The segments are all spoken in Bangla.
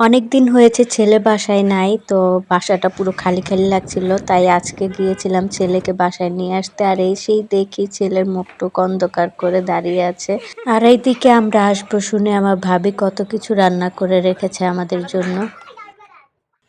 অনেক দিন হয়েছে ছেলে বাসায় নাই, তো বাসাটা পুরো খালি খালি লাগছিল, তাই আজকে গিয়েছিলাম ছেলেকে বাসায় নিয়ে আসতে, আর এই সেই দেখি ছেলের মুখটুক অন্ধকার করে দাঁড়িয়ে আছে। আর এইদিকে আমরা আসব শুনে আমার ভাবি কত কিছু রান্না করে রেখেছে আমাদের জন্য।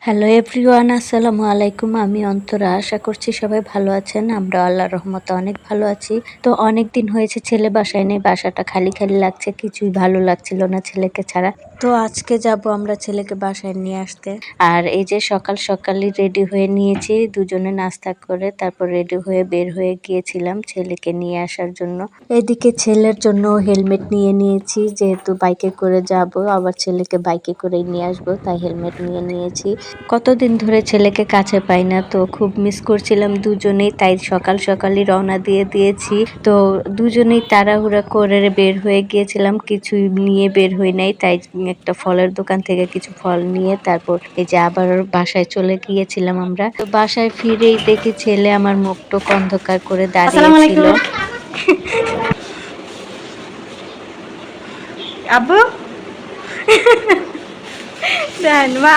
হ্যালো এভরিওয়ান আসসালামু আলাইকুম। আমি অন্তরা। আশা করছি সবাই ভালো আছেন। আমরা আল্লাহর রহমতে অনেক ভালো আছি। তো অনেক দিন হয়েছে ছেলে বাসায় নেই। বাসাটা খালি খালি লাগছে। কিছুই ভালো লাগছিল না ছেলেকে ছাড়া। তো আজকে যাব আমরা ছেলেকে বাসায় নিয়ে আসতে। আর এই যে সকাল সকালই রেডি হয়ে নিয়েছি। দুজনে নাস্তা করে তারপর রেডি হয়ে বের হয়ে গিয়েছিলাম ছেলেকে নিয়ে আসার জন্য। এদিকে ছেলের জন্য হেলমেট নিয়ে নিয়েছি। যেহেতু বাইকে করে যাব, আবার ছেলেকে বাইকে করেই নিয়ে আসব, তাই হেলমেট নিয়ে নিয়েছি। কতদিন ধরে ছেলেকে কাছে পাই না তো খুব মিস করছিলাম দুজনেই তাই সকাল সকালই রওনা দিয়ে দিয়েছি। তো দুজনেই তাড়াহুড়া করে বের হয়ে গিয়েছিলাম কিছুই নিয়ে বের হই নাই তাই একটা ফলের দোকান থেকে কিছু ফল নিয়ে তারপর এই যে আবার বাসায় চলে গিয়েছিলাম আমরা। তো বাসায় ফিরেই দেখি ছেলে আমার মুখটুক অন্ধকার করে দাঁড়িয়েছিল আব্বু? দেন মা।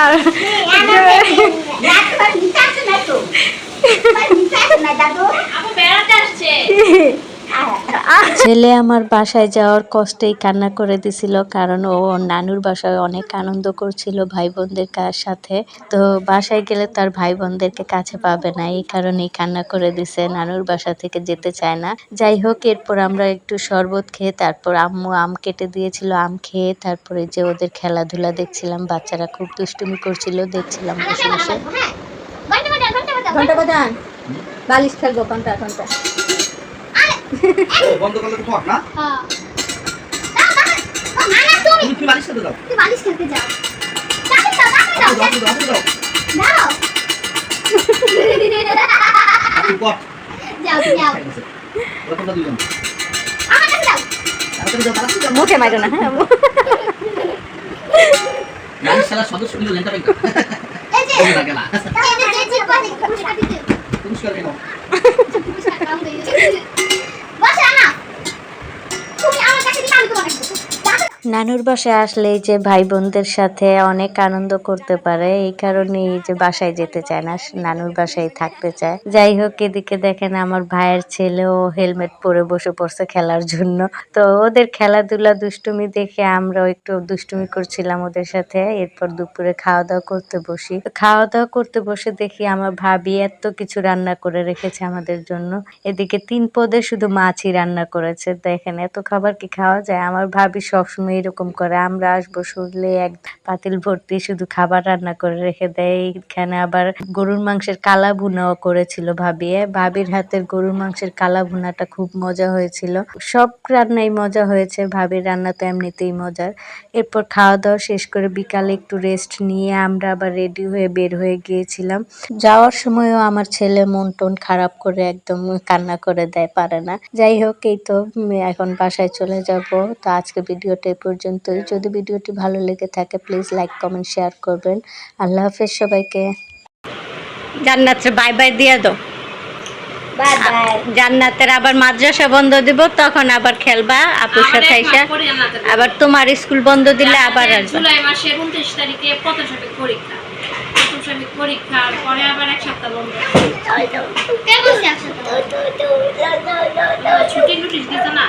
ছেলে আমার বাসায় যাওয়ার কষ্টেই কান্না করে দিছিল, কারণ ও নানুর বাসায় অনেক আনন্দ করছিল ভাই বোনদের সাথে। তো বাসায় গেলে তার ভাই বোনদেরকে কাছে পাবে না, এই কারণেই কান্না করে দিছে, নানুর বাসা থেকে যেতে চায় না। যাই হোক, এরপর আমরা একটু শরবত খেয়ে, তারপর আম্মু আম কেটে দিয়েছিল, আম খেয়ে তারপরে যে ওদের খেলাধুলা দেখছিলাম, বাচ্চারা খুব দুষ্টুমি করছিল, দেখছিলাম বসে বসে। ঘণ্টা বাজান বালিশ খেলব ঘণ্টা ঘণ্টা। বন্ধ করলে তো ঠক না তুমি বালিশ খেতে দাও দাও দাও দাও দাও আপনি কট ওরকম দাও দাও দাও মুখে মারো না হ্যাঁ পুরস্কার নানুর বাসায় আসলে এই যে ভাই বোনদের সাথে অনেক আনন্দ করতে পারে, এই কারণে এই যে বাসায় যেতে চায় না নানুর বাসায় থাকতে চায়। যাই হোক, এদিকে দেখেন আমার ভাইয়ের ছেলেও হেলমেট পরে বসে পড়ছে খেলার জন্য। তো ওদের খেলাধুলা দুষ্টুমি দেখে আমরাও একটু দুষ্টুমি করছিলাম ওদের সাথে। এরপর দুপুরে খাওয়া দাওয়া করতে বসি। খাওয়া দাওয়া করতে বসে দেখি আমার ভাবি এত কিছু রান্না করে রেখেছে আমাদের জন্য। এদিকে তিন পদে শুধু মাছই রান্না করেছে। দেখেন, এত খাবার কি খাওয়া যায়? আমার ভাবি সবসময় এরকম করে আমরা আসব শুনলে এক পাতিল ভর্তি শুধু খাবার রান্না করে রেখে দেয়। এখানে আবার গরুর মাংসের কালা ভুনাও করেছিল ভাবি। ভাবির হাতের গরুর মাংসের কালা ভুনাটা খুব মজা হয়েছিল। সব রান্নাই মজা হয়েছে, ভাবির রান্না তো এমনিতেই মজার। এরপর খাওয়া দাওয়া শেষ করে বিকালে একটু রেস্ট নিয়ে আমরা আবার রেডি হয়ে বের হয়ে গিয়েছিলাম। যাওয়ার সময়ও আমার ছেলে মন টন খারাপ করে একদম কান্না করে দেয়, পারে না। যাই হোক, এই তো এখন বাসায় চলে যাব। তো আজকে ভিডিওটা পর্যন্তই যদি ভিডিওটি ভালো লেগে থাকে প্লিজ লাইক কমেন্ট শেয়ার করবেন। আল্লাহ হাফেজ সবাইকে। জান্নাতের বাই বাই দিয়ে দাও। জান্নাতের আবার মাদ্রাসা বন্ধ দিব তখন আবার খেলবা আপুর সাথে আবার তোমার স্কুল বন্ধ দিলে আবার আসবা। জুলাই মাসের উনত্রিশ তারিখে প্রথম সামিক পরীক্ষা। প্রথম সামিক পরীক্ষার পরে আবার এক সপ্তাহ বন্ধ। ছুটি নোটিশ দিত না?